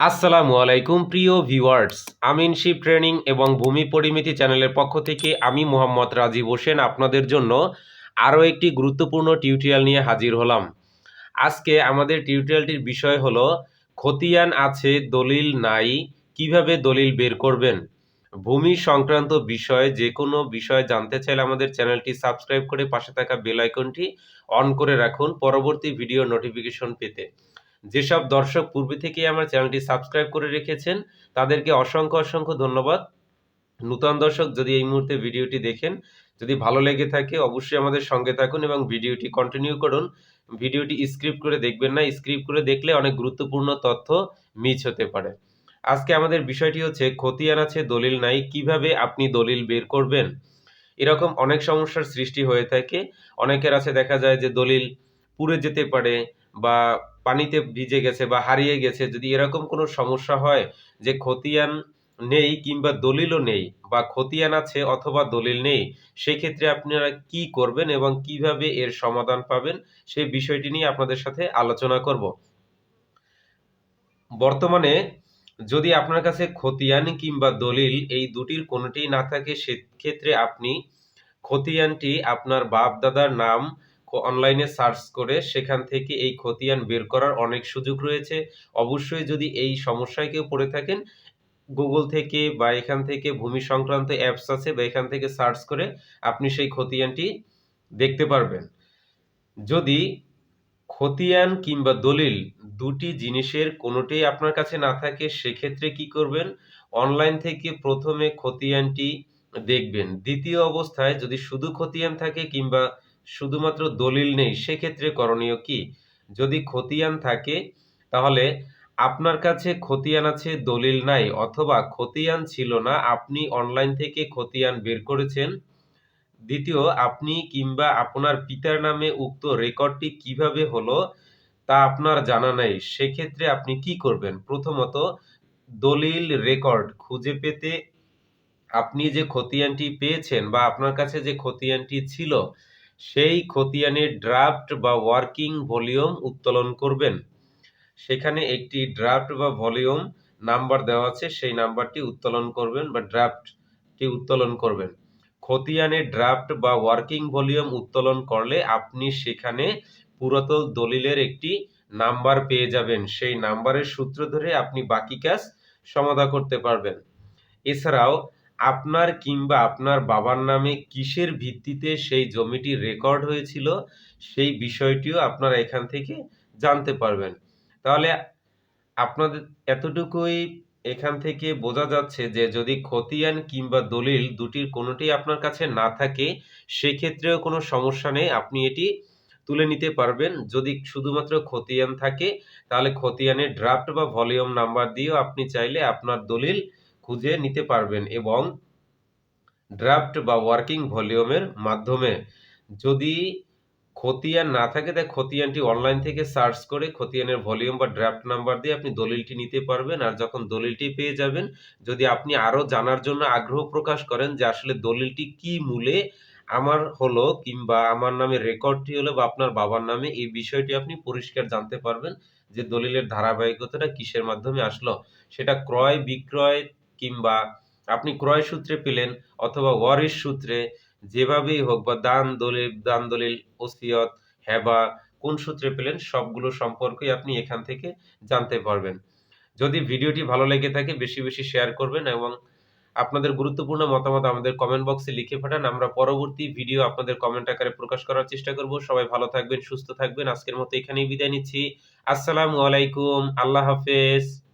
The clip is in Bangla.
আসসালামু আলাইকুম, প্রিয় ভিউয়ার্স। আমিনশিপ ট্রেনিং এবং ভূমি পরিমিতি চ্যানেলের পক্ষ থেকে আমি মোহাম্মদ রাজীব হোসেন আপনাদের জন্য আরও একটি গুরুত্বপূর্ণ টিউটোরিয়াল নিয়ে হাজির হলাম। আজকে আমাদের টিউটোরিয়ালটির বিষয় হলো, খতিয়ান আছে, দলিল নাই, কীভাবে দলিল বের করবেন? ভূমি সংক্রান্ত বিষয়ে যে কোনো বিষয় জানতে চাইলে আমাদের চ্যানেলটি সাবস্ক্রাইব করে পাশে থাকা বেল আইকনটি অন করে রাখুন পরবর্তী ভিডিও নোটিফিকেশন পেতে। যেসব দর্শক পূর্বে থেকেই আমার চ্যানেলটি সাবস্ক্রাইব করে রেখেছেন, তাদেরকে অসংখ্য অসংখ্য ধন্যবাদ। নূতন দর্শক যদি এই মুহূর্তে ভিডিওটি দেখেন, যদি ভালো লেগে থাকে, অবশ্যই আমাদের সঙ্গে থাকুন এবং ভিডিওটি কন্টিনিউ করুন। ভিডিওটি স্ক্রিপ্ট করে দেখবেন না স্ক্রিপ্ট করে দেখলে অনেক গুরুত্বপূর্ণ তথ্য মিস হতে পারে। আজকে আমাদের বিষয়টি হচ্ছে, খতিয়ান আছে দলিল নাই, কীভাবে আপনি দলিল বের করবেন? এরকম অনেক সমস্যার সৃষ্টি হয়ে থাকে। অনেকের আছে দেখা যায় যে দলিল পুড়ে যেতে পারে বা পানিতে ভিজে গেছে বা হারিয়ে গেছে, যদি এরকম কোনো সমস্যা হয় যে খতিয়ান নেই কিংবা দলিলও নেই বা খতিয়ান আছে অথবা দলিল নেই, সেক্ষেত্রে আপনারা কি করবেন এবং কীভাবে এর সমাধান পাবেন সেই বিষয়টি নিয়ে আপনাদের সাথে আলোচনা করব। বর্তমানে যদি আপনার কাছে খতিয়ান কিংবা দলিল এই দুটির কোনোটি না থাকে, সেক্ষেত্রে আপনি খতিয়ানটি আপনার বাপ দাদার নাম অনলাইনে সার্চ করে সেখান থেকে এই খতিয়ান বের করার অনেক সুযোগ রয়েছে। অবশ্যই যদি এই সমস্যায় কেউ পড়ে থাকেন গুগল থেকে বা এখান থেকে ভূমি সংক্রান্ত অ্যাপস আছে বা এখান থেকে সার্চ করে আপনি সেই খতিয়ানটি দেখতে পারবেন। যদি খতিয়ান কিংবা দলিল দুটি জিনিসের কোনোটাই আপনার কাছে না থাকে, সেক্ষেত্রে কি করবেন? অনলাইন থেকে প্রথমে খতিয়ানটি দেখবেন। দ্বিতীয় অবস্থায় যদি শুধু খতিয়ান থাকে কিংবা শুধুমাত্র দলিল নেই, সেক্ষেত্রে করণীয় কি? যদি খতিয়ান থাকে, তাহলে আপনার কাছে খতিয়ান আছে, দলিল নাই, অথবা খতিয়ান ছিল না, আপনি অনলাইন থেকে খতিয়ান বের করেছেন। দ্বিতীয়, আপনি কিংবা আপনার পিতার নামে উক্ত রেকর্ডটি কীভাবে হলো, তা আপনার জানা নাই। সেক্ষেত্রে আপনি কি করবেন? প্রথমত, দলিল রেকর্ড খুঁজে পেতে আপনি যে খতিয়ানটি পেয়েছেন বা আপনার কাছে যে খতিয়ানটি ছিল সেই খতিয়ানের ড্রাফট বা ওয়ার্কিং ভলিউম উত্তোলন করবেন। সেখানে একটি ড্রাফট বা ভলিউম নাম্বার দেওয়া আছে, সেই নাম্বারটি উত্তোলন করবেন বা ড্রাফটটি উত্তোলন করবেন। খতিয়ানের ড্রাফট বা ওয়ার্কিং ভলিউম উত্তোলন করলে আপনি সেখানে পুরাতন দলিলের একটি নাম্বার পেয়ে যাবেন। সেই নাম্বারের সূত্র ধরে আপনি বাকি কাজ সমাধা করতে পারবেন। এছাড়াও আপনার কিংবা আপনার বাবার নামে কিসের ভিত্তিতে সেই জমিটি রেকর্ড হয়েছিল, সেই বিষয়টিও আপনারা এখান থেকে জানতে পারবেন। তাহলে আপনাদের এতটুকুই এখান থেকে বোঝা যাচ্ছে যে, যদি খতিয়ান কিংবা দলিল দুটির কোনোটি আপনার কাছে না থাকে, সেক্ষেত্রেও কোনো সমস্যা নেই, আপনি এটি তুলে নিতে পারবেন। যদি শুধুমাত্র খতিয়ান থাকে, তাহলে খতিয়ানের ড্রাফট বা ভলিউম নাম্বার দিয়েও আপনি চাইলে আপনার দলিল খুঁজে নিতে পারবেন এবং ড্রাফট বা ওয়ার্কিং ভলিউমের মাধ্যমে যদি খতিয়ান না থাকে তাই খতিয়ানটি অনলাইন থেকে সার্চ করে খতিয়ানের ভলিউম বা ড্রাফট নাম্বার দিয়ে আপনি দলিলটি নিতে পারবেন। আর যখন দলিলটি পেয়ে যাবেন, যদি আপনি আরও জানার জন্য আগ্রহ প্রকাশ করেন যে আসলে দলিলটি কি মূলে আমার হলো কিংবা আমার নামে রেকর্ডটি হলো বা আপনার বাবার নামে, এই বিষয়টি আপনি পরিষ্কার জানতে পারবেন যে দলিলের ধারাবাহিকতাটা কিসের মাধ্যমে আসলো। সেটা ক্রয় বিক্রয় কিংবা আপনি ক্রয় সূত্রে পেলেন অথবা ওয়ারিশ সূত্রে, যেভাবেই হোক বা দান দলিল দান দলিল, ওসিয়ত, হেবা, কোন সূত্রে পেলেন, সবগুলো সম্পর্কে আপনি এখান থেকে জানতে পারবেন। যদি ভিডিওটি ভালো লেগে থাকে, বেশি বেশি শেয়ার করবেন এবং আপনাদের গুরুত্বপূর্ণ মতামত আমাদের কমেন্ট বক্সে লিখে পাঠান। আমরা পরবর্তী ভিডিও আপনাদের কমেন্ট আকারে প্রকাশ করার চেষ্টা করব। সবাই ভালো থাকবেন, সুস্থ থাকবেন। আজকের মতো এখানেই বিদায় নিচ্ছি। আসসালামু আলাইকুম। আল্লাহ হাফেজ।